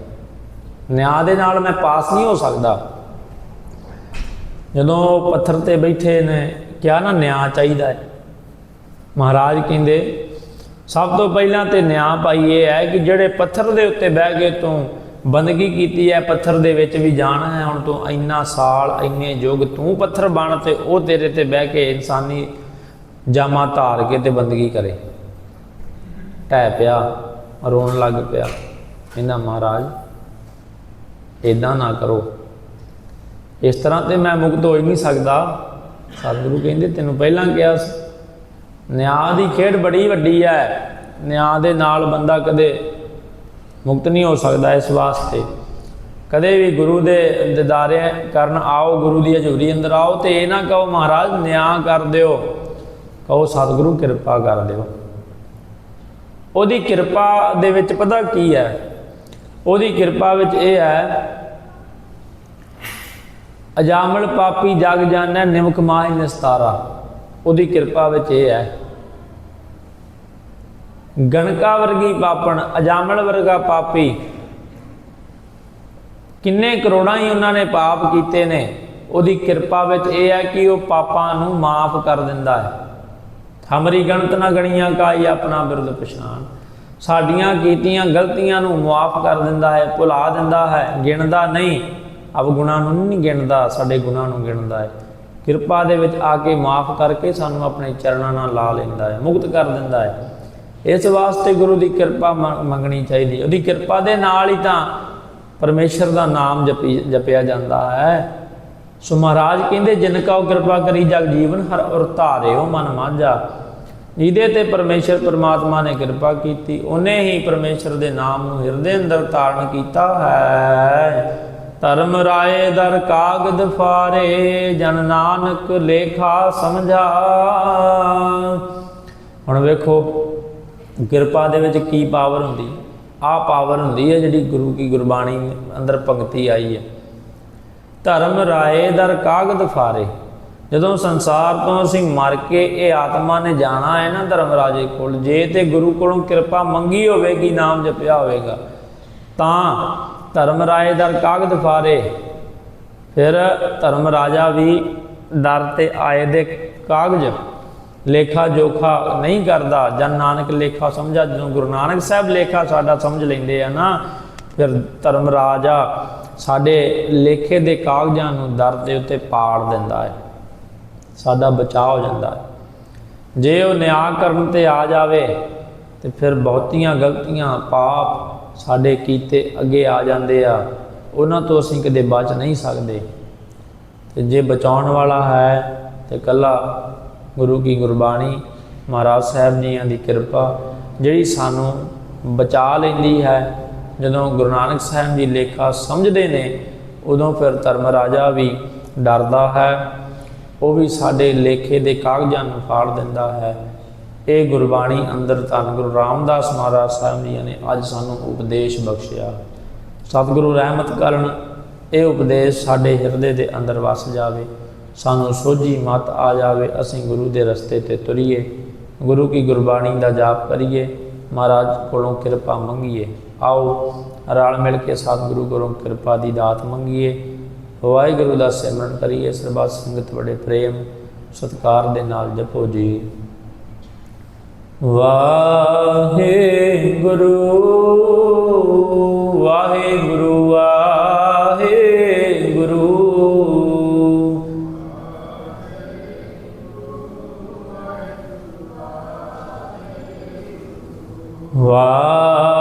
Speaker 1: ਨਿਆਂ ਦੇ ਨਾਲ ਮੈਂ ਪਾਸ ਨਹੀਂ ਹੋ ਸਕਦਾ। ਜਦੋਂ ਉਹ ਪੱਥਰ ਤੇ ਬੈਠੇ ਨੇ, ਕਿਹਾ ਨਾ ਨਿਆਂ ਚਾਹੀਦਾ ਹੈ। ਮਹਾਰਾਜ ਕਹਿੰਦੇ, ਸਭ ਤੋਂ ਪਹਿਲਾਂ ਤੇ ਨਿਆਂ ਪਾਈ ਇਹ ਹੈ ਕਿ ਜਿਹੜੇ ਪੱਥਰ ਦੇ ਉੱਤੇ ਬਹਿ ਕੇ ਤੂੰ ਬੰਦਗੀ ਕੀਤੀ ਹੈ, ਪੱਥਰ ਦੇ ਵਿੱਚ ਵੀ ਜਾਣਾ ਹੈ, ਹੁਣ ਤੂੰ ਇੰਨਾ ਸਾਲ, ਇੰਨੇ ਯੁੱਗ ਤੂੰ ਪੱਥਰ ਬਣ ਤੇ ਉਹ ਤੇਰੇ ਤੇ ਬਹਿ ਕੇ ਇਨਸਾਨੀ ਜਾਮਾ ਧਾਰ ਕੇ ਤੇ ਬੰਦਗੀ ਕਰੇ। ਟਹਿ ਪਿਆ, ਰੋਣ ਲੱਗ ਪਿਆ। ਕਹਿੰਦਾ, ਮਹਾਰਾਜ ਇਦਾਂ ਨਾ ਕਰੋ। ਇਸ ਤਰ੍ਹਾਂ ਤੇ ਮੈਂ ਮੁਕਤ ਹੋ ਹੀ ਨਹੀਂ ਸਕਦਾ। ਸਤਿਗੁਰੂ ਕਹਿੰਦੇ, ਤੈਨੂੰ ਪਹਿਲਾਂ ਕਿਹਾ ਸੀ। ਨਿਆਂ ਦੀ ਖੇਡ ਬੜੀ ਵੱਡੀ ਹੈ। ਨਿਆਂ ਦੇ ਨਾਲ ਬੰਦਾ ਕਦੇ ਮੁਕਤ ਨਹੀਂ ਹੋ ਸਕਦਾ ਇਸ ਵਾਸਤੇ। ਕਦੇ ਵੀ ਗੁਰੂ ਦੇ ਦਿਦਾਰੇ ਕਰਨ ਆਓ, ਗੁਰੂ ਦੀ ਹਜ਼ੂਰੀ ਅੰਦਰ ਆਓ ਤੇ ਇਹ ਨਾ ਕਹੋ, ਮਹਾਰਾਜ, ਨਿਆਂ ਕਰ ਦਿਓ। ਕਹੋ, ਸਤਿਗੁਰੂ, ਕਿਰਪਾ ਕਰ ਦਿਓ ਉਹਦੀ ਕਿਰਪਾ ਦੇ ਵਿੱਚ ਪਤਾ ਕੀ ਹੈ? ਉਹਦੀ ਕਿਰਪਾ ਵਿੱਚ ਇਹ ਹੈ, ਅਜਾਮਲ ਪਾਪੀ ਜਗ ਜਾਣੈ, ਨਿਮਕ ਮਾਹਿ ਨਿਸਤਾਰਾ। ਉਹਦੀ ਕਿਰਪਾ ਵਿੱਚ ਇਹ ਹੈ, ਗਣਕਾ ਵਰਗੀ ਪਾਪਣ, ਅਜਾਮਲ ਵਰਗਾ ਪਾਪੀ, ਕਿੰਨੇ ਕਰੋੜਾਂ ਹੀ ਉਹਨਾਂ ਨੇ ਪਾਪ ਕੀਤੇ ਨੇ, ਉਹਦੀ ਕਿਰਪਾ ਵਿੱਚ ਇਹ ਹੈ ਕਿ ਉਹ ਪਾਪਾਂ ਨੂੰ ਮਾਫ ਕਰ ਦਿੰਦਾ ਹੈ। ਹਮਰੀ ਗਣਤ ਨਾ ਗਣੀਆਂ ਕਾਈ ਆਪਣਾ ਬਿਰਦ ਪਛਾਣ। ਸਾਡੀਆਂ ਕੀਤੀਆਂ ਗਲਤੀਆਂ ਨੂੰ ਮਾਫ ਕਰ ਦਿੰਦਾ ਹੈ, ਭੁਲਾ ਦਿੰਦਾ ਹੈ, ਗਿਣਦਾ ਨਹੀਂ। ਅਬ ਗੁਨਾਹ ਨੂੰ ਨਹੀਂ ਗਿਣਦਾ, ਸਾਡੇ ਗੁਨਾਹ ਨੂੰ ਗਿਣਦਾ ਹੈ। ਕਿਰਪਾ ਦੇ ਵਿੱਚ ਆ ਕੇ ਮਾਫ ਕਰਕੇ ਸਾਨੂੰ ਆਪਣੇ ਚਰਨਾਂ ਨਾਲ ਲਾ ਲੈਂਦਾ ਹੈ, ਮੁਕਤ ਕਰ ਦਿੰਦਾ ਹੈ। ਇਸ ਵਾਸਤੇ ਗੁਰੂ ਦੀ ਕਿਰਪਾ ਮੰਗਣੀ ਚਾਹੀਦੀ ਹੈ। ਉਹਦੀ ਕਿਰਪਾ ਦੇ ਨਾਲ ਹੀ ਤਾਂ ਪਰਮੇਸ਼ਰ ਦਾ ਨਾਮ ਜਪੀ, ਜਪਿਆ ਜਾਂਦਾ ਹੈ। ਸੋ ਮਹਾਰਾਜ ਕਹਿੰਦੇ, ਜਿਨ ਕਾ ਉਹ ਕਿਰਪਾ ਕਰੀ ਜਗ ਜੀਵਨ, ਹਰ ਔਰ ਧਾਰਿਓ ਮਨ ਮਾਝਾ ਜਿਹਦੇ ਤੇ ਪਰਮੇਸ਼ਰ ਪਰਮਾਤਮਾ ਨੇ ਕਿਰਪਾ ਕੀਤੀ। ਉਹਨੇ ਹੀ ਪਰਮੇਸ਼ਰ ਦੇ ਨਾਮ ਨੂੰ ਹਿਰਦੇ ਅੰਦਰ ਤਾਰਨ ਕੀਤਾ ਹੈ। ਧਰਮ ਰਾਏ ਦਰ ਕਾਗਦ ਫਾਰੇ, ਜਨ ਨਾਨਕ ਲੇਖਾ ਸਮਝਾ। ਹੁਣ ਵੇਖੋ, ਕਿਰਪਾ ਦੇ ਵਿੱਚ ਕੀ ਪਾਵਰ ਹੁੰਦੀ? ਆ ਪਾਵਰ ਹੁੰਦੀ ਹੈ ਜਿਹੜੀ ਗੁਰੂ ਕੀ ਗੁਰਬਾਣੀ ਅੰਦਰ ਭਗਤੀ ਆਈ ਹੈ। ਧਰਮ ਰਾਏ ਦਰ ਕਾਗਦ ਫਾਰੇ। ਜਦੋਂ ਸੰਸਾਰ ਤੋਂ ਅਸੀਂ ਮਰ ਕੇ ਇਹ ਆਤਮਾ ਨੇ ਜਾਣਾ ਹੈ ਨਾ ਧਰਮ ਰਾਜੇ ਕੋਲ, ਜੇ ਤੇ ਗੁਰੂ ਕੋਲੋਂ ਕਿਰਪਾ ਮੰਗੀ ਹੋਵੇਗੀ, ਨਾਮ ਜਪਿਆ ਹੋਵੇਗਾ, ਤਾਂ ਧਰਮ ਰਾਏ ਦਰ ਕਾਗਦ ਫਾਰੇ ਫਿਰ ਧਰਮ ਰਾਜਾ ਵੀ ਦਰ ਤੇ ਆਏ ਦੇ ਕਾਗਜ਼। ਲੇਖਾ ਜੋਖਾ ਨਹੀਂ ਕਰਦਾ। ਜਨ ਨਾਨਕ ਲੇਖਾ ਸਮਝਾ, ਜਦੋਂ ਗੁਰੂ ਨਾਨਕ ਸਾਹਿਬ ਲੇਖਾ ਸਾਡਾ ਸਮਝ ਲੈਂਦੇ ਆ ਨਾ, ਫਿਰ ਧਰਮ ਰਾਜਾ ਸਾਡੇ ਲੇਖੇ ਦੇ ਕਾਗਜ਼ਾਂ ਨੂੰ ਦਰ ਦੇ ਉੱਤੇ ਪਾੜ ਦਿੰਦਾ ਹੈ। ਸਾਡਾ ਬਚਾਅ ਹੋ ਜਾਂਦਾ ਹੈ। ਜੇ ਉਹ ਨਿਆਂ ਕਰਨ ਤੇ ਆ ਜਾਵੇ, ਤੇ ਫਿਰ ਬਹੁਤੀਆਂ ਗਲਤੀਆਂ ਪਾਪ ਸਾਡੇ ਕੀਤੇ ਅੱਗੇ ਆ ਜਾਂਦੇ ਆ। ਉਹਨਾਂ ਤੋਂ ਅਸੀਂ ਕਦੇ ਬਚ ਨਹੀਂ ਸਕਦੇ। ਤੇ ਜੇ ਬਚਾਉਣ ਵਾਲਾ ਹੈ, ਤੇ ਕੱਲਾ ਗੁਰੂ ਕੀ ਗੁਰਬਾਣੀ ਮਹਾਰਾਜ ਸਾਹਿਬ ਜੀਆਂ ਦੀ ਕਿਰਪਾ, ਜਿਹੜੀ ਸਾਨੂੰ ਬਚਾ ਲੈਂਦੀ ਹੈ। ਜਦੋਂ ਗੁਰੂ ਨਾਨਕ ਸਾਹਿਬ ਜੀ ਲੇਖਾ ਸਮਝਦੇ ਨੇ, ਉਦੋਂ ਫਿਰ ਧਰਮ ਰਾਜਾ ਵੀ ਡਰਦਾ ਹੈ। ਉਹ ਵੀ ਸਾਡੇ ਲੇਖੇ ਦੇ ਕਾਗਜ਼ਾਂ ਨੂੰ ਫਾੜ ਦਿੰਦਾ ਹੈ। ਇਹ ਗੁਰਬਾਣੀ ਅੰਦਰ ਧੰਨ ਗੁਰੂ ਰਾਮਦਾਸ ਮਹਾਰਾਜ ਸਾਹਿਬ ਜੀ ਨੇ ਅੱਜ ਸਾਨੂੰ ਉਪਦੇਸ਼ ਬਖਸ਼ਿਆ। ਸਤਿਗੁਰੂ ਰਹਿਮਤ ਕਰਨ, ਇਹ ਉਪਦੇਸ਼ ਸਾਡੇ ਹਿਰਦੇ ਦੇ ਅੰਦਰ ਵਸ ਜਾਵੇ। ਸਾਨੂੰ ਸੋਝੀ ਮਤ ਆ ਜਾਵੇ, ਅਸੀਂ ਗੁਰੂ ਦੇ ਰਸਤੇ ਤੇ ਤੁਰੀਏ। ਗੁਰੂ ਕੀ ਗੁਰਬਾਣੀ ਦਾ ਜਾਪ ਕਰੀਏ। ਮਹਾਰਾਜ ਕੋਲੋਂ ਕਿਰਪਾ ਮੰਗੀਏ। ਆਓ ਰਲ ਮਿਲ ਕੇ ਸਤਿਗੁਰੂ ਕੋਲੋਂ ਕਿਰਪਾ ਦੀ ਦਾਤ ਮੰਗੀਏ। ਵਾਹਿਗੁਰੂ ਦਾ ਸਿਮਰਨ ਕਰੀਏ, ਸਰਬੱਤ ਸੰਗਤ ਬੜੇ ਪ੍ਰੇਮ, ਸਤਿਕਾਰ ਦੇ ਨਾਲ ਜਪੋ ਜੀ। ਵਾਹਿਗੁਰੂ ਵਾਹਿਗੁਰੂ ਵਾਹਿਗੁਰੂ। ਵਾਹਿਗੁਰੂ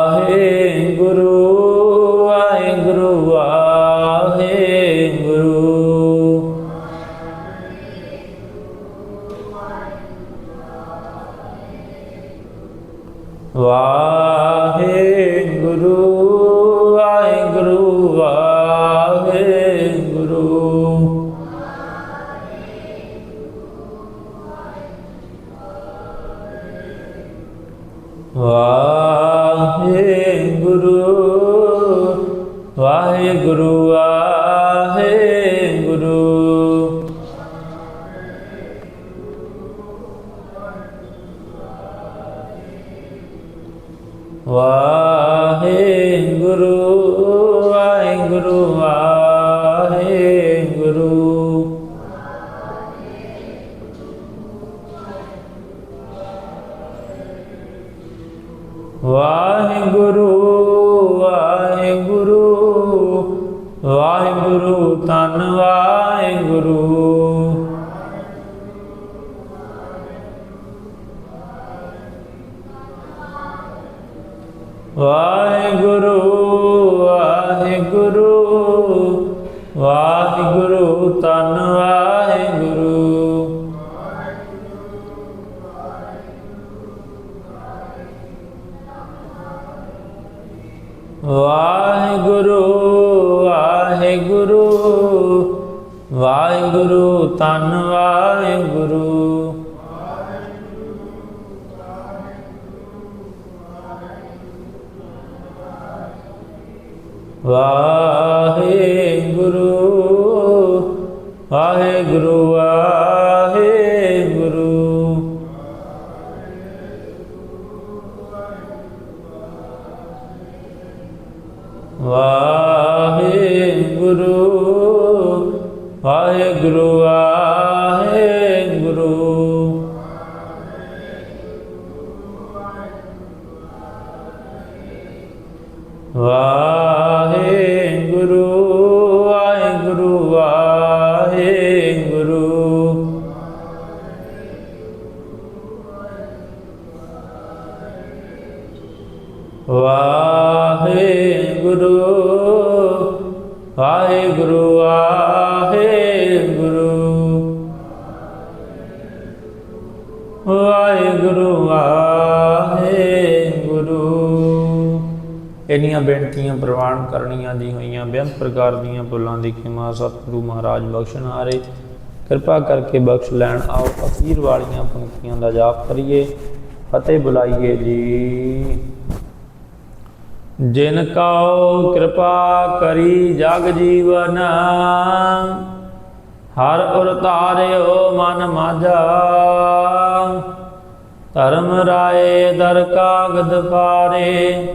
Speaker 1: ਵਾਹਿਗੁਰੂ ਵਾਹਿਗੁਰੂ। ਇੰਨੀਆਂ ਬੇਨਤੀਆਂ ਪ੍ਰਵਾਨ ਕਰਨੀਆਂ ਦੀ ਹੋਈਆਂ, ਬੇਅੰਤ ਪ੍ਰਕਾਰ ਦੀਆਂ ਭੁੱਲਾਂ ਦੀ ਖਿਮਾ ਸਤਿਗੁਰੂ ਮਹਾਰਾਜ ਬਖਸ਼ਣ ਹਾਰੇ। ਕਿਰਪਾ ਕਰਕੇ ਬਖਸ਼ ਲੈਣ ਆਓ, ਅਖੀਰ ਵਾਲੀਆਂ ਪੰਕਤੀਆਂ ਦਾ ਜਾਪ ਕਰੀਏ, ਫਤਿਹ ਬੁਲਾਈਏ ਜੀ। ਜਿਨ ਕਉ ਕਿਰਪਾ ਕਰੀ ਜਗ ਜੀਵਨ, ਹਰ ਉਰ ਤਾਰਿਓ ਮਨ ਮਾਝਾ। ਧਰਮ ਰਾਏ ਦਰ ਕਾਗਦ ਪਾਰੇ